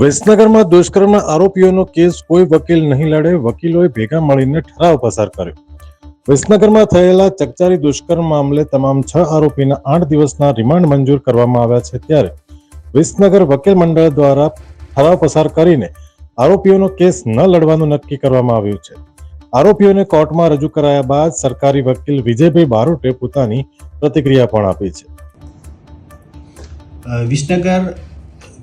વિસનગરમાં દુષ્કર્મના આરોપીઓનો case કોઈ વકીલ નહીં લડે, વકીલોએ ભેગા મળીને ઠરાવ પસાર કર્યો. વિસનગરમાં થયેલા ચકચારી દુષ્કર્મ મામલે તમામ છ આરોપીના આઠ દિવસના રિમાન્ડ મંજૂર કરવામાં આવ્યા છે ત્યારે વિસનગર વકીલ મંડળ દ્વારા ઠરાવ પસાર કરીને આરોપીઓનો કેસ ન લડવાનું નક્કી કરવામાં આવ્યું છે. આરોપીઓને કોર્ટમાં રજૂ કરાયા બાદ સરકારી વકીલ વિજયભાઈ બારોટે પોતાની પ્રતિક્રિયા પણ આપી છે. વિસનગર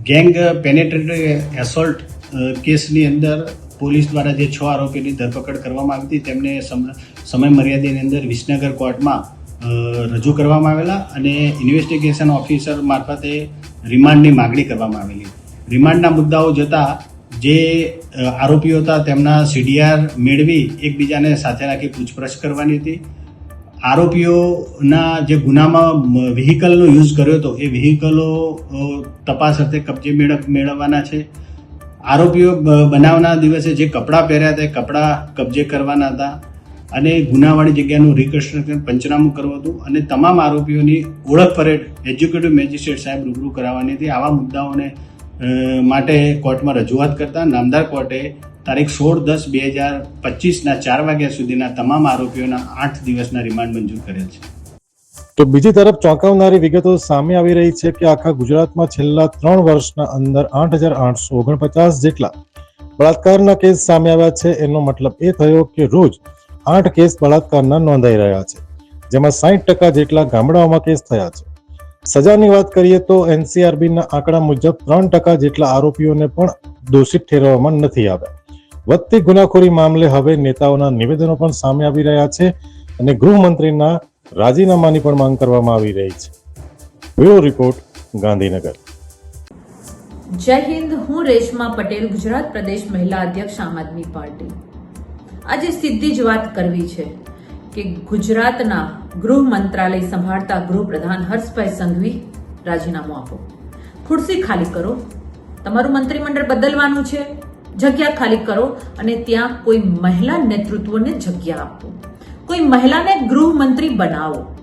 ગેંગ પેનેટ્રેટરી એસોલ્ટ કેસની અંદર પોલીસ દ્વારા જે છ આરોપીની ધરપકડ કરવામાં આવી હતી, તેમને સમ- સમય મર્યાદાની અંદર વિસનગર કોર્ટમાં રજૂ કરવામાં આવેલા અને ઇન્વેસ્ટિગેશન ઓફિસર મારફતે રિમાન્ડની માગણી કરવામાં આવેલી. રિમાન્ડના મુદ્દાઓ જતાં જે આરોપીઓ હતા, તેમના સીડીઆર મેળવી એકબીજાને સાથે રાખી પૂછપરછ કરવાની હતી. આરોપીઓના જે ગુનામાં વ્હીકલનો યુઝ કર્યો હતો, એ વ્હીકલો તપાસ અર્થે કબજે મેળવ મેળવવાના છે. આરોપીઓ બનાવના દિવસે જે કપડાં પહેર્યા હતા, એ કપડાં કબજે કરવાના હતા અને ગુનાવાળી જગ્યાનું રિકન્સ્ટ્રક્શન પંચનામું કરવું હતું અને તમામ આરોપીઓની ઓળખ પરેડ એજ્યુકેટિવ મેજિસ્ટ્રેટ સાહેબ રૂબરૂ કરાવવાની હતી. આવા મુદ્દાઓને માટે કોર્ટમાં રજૂઆત કરતા નામદાર કોર્ટે તારીખ સોળ દસ બે હજાર પચીસના ચાર વાગ્યા સુધીના તમામ આરોપીઓના આઠ દિવસના રિમાન્ડ મંજૂર કરેલ છે. તો બીજી તરફ ચોંકાવનારી વિગતો સામે આવી રહી છે કે આખા ગુજરાતમાં છેલ્લા ત્રણ વર્ષના અંદર આઠ હજાર આઠસો ઓગણપચાસ જેટલા બળાત્કારના કેસ સામે આવ્યા છે. એનો મતલબ એ થયો કે રોજ આઠ કેસ બળાત્કારના નોંધાઈ રહ્યા છે, જેમાં સાહીઠ ટકા જેટલા ગામડાઓમાં કેસ થયા છે. સજાની વાત કરીએ તો એનસીઆરબીના આંકડા મુજબ ત્રણ ટકા જેટલા આરોપીઓને પણ દોષિત ઠેરવવામાં નથી આવ્યા. વધતી ગુનાખોરી મામલે હવે નેતાઓના નિવેદનો પણ સામે આવી રહ્યા છે અને ગૃહમંત્રીના રાજીનામાની પણ માંગ કરવામાં આવી રહી છે. Bureau report, Gandhinagar. જય હિન્દ, હું રેશમા પટેલ, ગુજરાત પ્રદેશ મહિલા અધ્યક્ષ, આમ આદમી પાર્ટી. આજે સીધી જ વાત કરવી છે કે ગુજરાતના ગૃહ મંત્રાલય સંભાળતા ગૃહપ્રધાન હર્ષભાઈ સંઘવી રાજીનામું આપો. ખુરશી ખાલી કરો. તમારું મંત્રીમંડળ બદલવાનું છે. જગ્યા ખાલી કરો અને ત્યાં કોઈ મહિલા નેતૃત્વને જગ્યા આપો. કોઈ મહિલાને ગૃહમંત્રી બનાવો.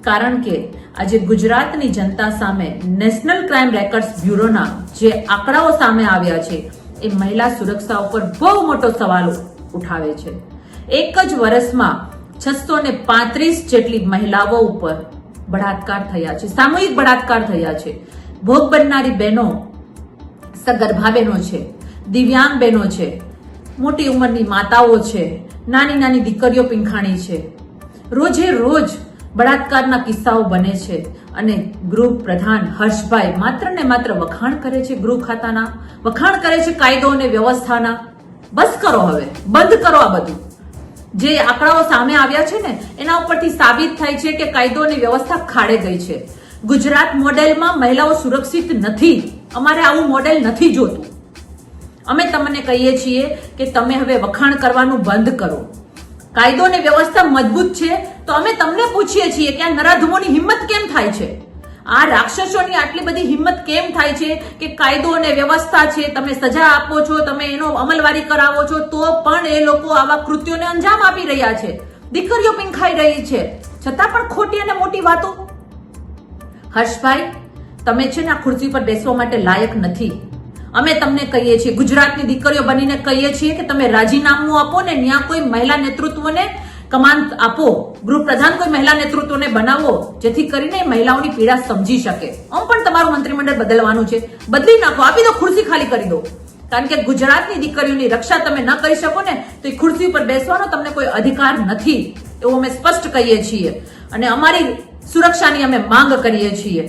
કારણ કે આજે ગુજરાતની જનતા સામે નેશનલ ક્રાઇમ રેકર્ડ્સ બ્યુરોના જે આંકડાઓ સામે આવ્યા છે, એ મહિલા સુરક્ષા ઉપર બહુ મોટો સવાલ ઉઠાવે છે. એક જ વર્ષમાં છસો ને પાંત્રીસ જેટલી મહિલાઓ ઉપર બળાત્કાર થયા છે, સામૂહિક બળાત્કાર થયા છે. ભોગ બનનારી બહેનો સગર્ભા બહેનો છે. દિવ્યાંગ બહેનો છે. મોટી ઉંમરની માતાઓ છે. નાની નાની દીકરીઓ પીંખાણી છે. રોજે રોજ બળાત્કારના કિસ્સાઓ બને છે અને ગૃહ પ્રધાન હર્ષભાઈ માત્ર ને માત્ર વખાણ કરે છે ગૃહ ખાતાના, વખાણ કરે છે કાયદો અને વ્યવસ્થાના. બસ કરો હવે, બંધ કરો આ બધું. જે આંકડાઓ સામે આવ્યા છે ને, એના ઉપરથી સાબિત થાય છે કે કાયદો અને વ્યવસ્થા ખાડે ગઈ છે. ગુજરાત મોડેલમાં મહિલાઓ સુરક્ષિત નથી. અમારે આવું મોડેલ નથી જોતું. અમે તમને કહીએ છીએ કે તમે હવે વખાણ કરવાનું બંધ કરો. કાયદો અને વ્યવસ્થા મજબૂત છે, તો અમે તમને પૂછીએ છીએ કે આ નરાધમોની હિંમત કેમ થાય છે? આ રાક્ષસોની આટલી બધી હિંમત કેમ થાય છે કે કાયદો અને વ્યવસ્થા છે, તમે સજા આપો છો, તમે એનો અમલવારી કરાવો છો, તો પણ એ લોકો આવા કૃત્યોને અંજામ આપી રહ્યા છે. દીકરીઓ પીંખાઈ રહી છે. છતાં પણ ખોટી અને મોટી વાતો? હર્ષભાઈ, તમે છે ને આ ખુરશી પર બેસવા માટે લાયક નથી. અમે તમને કહીએ છીએ, ગુજરાતની દીકરીઓ બનીને કહીએ છીએ કે તમે રાજીનામું આપો ને ત્યાં કોઈ મહિલા નેતૃત્વને કમાન આપો. ગૃહપ્રધાન કોઈ મહિલા નેતૃત્વને બનાવો, જેથી કરીને મહિલાઓની પીડા સમજી શકે. આમ પણ તમારું મંત્રીમંડળ બદલવાનું છે. બદલી નાખો, આપી દો, ખુરશી ખાલી કરી દો. કારણ કે ગુજરાતની દીકરીઓની રક્ષા તમે ન કરી શકો ને, તો એ ખુરશી પર બેસવાનો તમને કોઈ અધિકાર નથી. એવું અમે સ્પષ્ટ કહીએ છીએ. અને અમારી સુરક્ષાની અમે માંગ કરીએ છીએ.